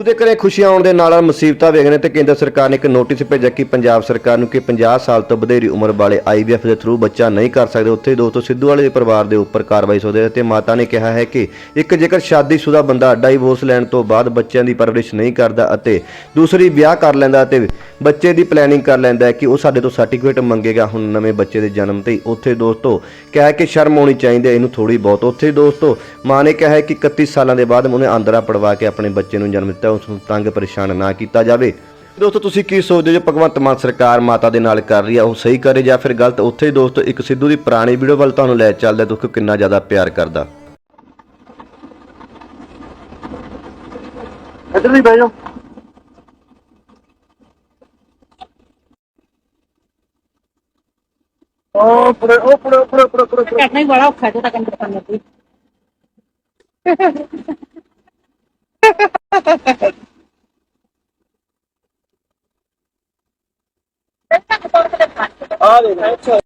ਉਹਦੇ ਘਰੇ ਖੁਸ਼ੀਆਂ ਆਉਣ ਦੇ ਨਾਲ ਨਾਲ ਮੁਸੀਬਤਾਂ ਵੇਖਣੇ ਤੇ ਕੇਂਦਰ ਸਰਕਾਰ ਨੇ ਇੱਕ ਨੋਟਿਸ ਭੇਜਿਆ ਕਿ ਪੰਜਾਬ ਸਰਕਾਰ ਨੂੰ ਕਿ 50 ਸਾਲ ਤੋਂ ਵਧੇਰੀ ਉਮਰ ਵਾਲੇ ਆਈਵੀਐਫ ਦੇ ਥਰੂ ਬੱਚਾ ਨਹੀਂ ਕਰ ਸਕਦੇ। ਉੱਥੇ ਦੋਸਤੋ ਸਿੱਧੂ ਵਾਲੇ ਦੇ ਪਰਿਵਾਰ ਦੇ ਉੱਪਰ ਕਾਰਵਾਈ ਸੋਦੇ ਤੇ ਮਾਤਾ ਨੇ ਕਿਹਾ ਹੈ ਕਿ ਇੱਕ ਜੇਕਰ ਸ਼ਾਦੀशुदा ਬੰਦਾ ਡਾਈਵੋਰਸ ਲੈਣ ਤੋਂ ਬਾਅਦ ਬੱਚਿਆਂ ਦੀ ਪਰਵਰਿਸ਼ ਨਹੀਂ ਕਰਦਾ ਅਤੇ ਦੂਸਰੀ ਵਿਆਹ ਕਰ ਲੈਂਦਾ ਅਤੇ ਬੱਚੇ ਦੀ ਪਲੈਨਿੰਗ ਕਰ ਲੈਂਦਾ ਹੈ ਕਿ ਉਹ ਸਾਡੇ ਤੋਂ ਸਰਟੀਫਿਕੇਟ ਮੰਗੇਗਾ ਹੁਣ ਨਵੇਂ ਬੱਚੇ ਦੇ ਜਨਮ ਤੇ ਉੱਥੇ ਦੋਸਤੋ, ਕਿਹਾ ਕਿ ਸ਼ਰਮ ਆਉਣੀ ਚਾਹੀਦੀ ਹੈ, ਇਹਨੂੰ ਥੋੜੀ ਬਹੁਤ। ਉੱਥੇ ਦੋਸਤੋ, ਮਾਂ ਨੇ ਕਿਹਾ ਕਿ 31 ਸਾਲਾਂ ਦੇ ਬਾਅਦ ਉਹਨੇ ਆਂਦਰਾ ਪੜਵਾ ਕੇ ਆਪਣੇ ਬੱਚੇ ਨੂੰ ਜਨਮ ਦਿੱਤਾ, ਉਸ ਨੂੰ ਤੰਗ ਪਰੇਸ਼ਾਨ ਨਾ ਕੀਤਾ ਜਾਵੇ। ਦੋਸਤੋ, ਤੁਸੀਂ ਕੀ ਸੋਚਦੇ ਹੋ ਜੋ ਭਗਵੰਤ ਮਾਨ ਸਰਕਾਰ ਮਾਤਾ ਦੇ ਨਾਲ ਕਰ ਰਹੀ ਆ, ਉਹ ਸਹੀ ਕਰੇ ਜਾਂ ਫਿਰ ਗਲਤ? ਉੱਥੇ ਹੀ ਦੋਸਤੋ, ਇੱਕ ਸਿੱਧੂ ਦੀ ਪੁਰਾਣੀ ਵੀਡੀਓ ਵੱਲ ਤੁਹਾਨੂੰ ਲੈ ਚੱਲਦਾ ਦੋਸਤੋ ਕਿੰਨਾ ਜ਼ਿਆਦਾ ਪਿਆਰ ਕਰਦਾ। ਇੱਧਰ ਵੀ ਬਹਿ ਜਾਓ। ਉਹ ਪਰੇ ਉਹ ਪਰੇ ਉਹ ਪਰੇ ਉਹ ਪਰੇ ਉਹ ਪਰੇ ਕੱਟਣਾ ਹੀ ਬੜਾ ਔਖਾ ਹੈ ਤਾਂ ਕੰਦਰ ਕਰਨਾ ਤੇ ਆ ਦੇ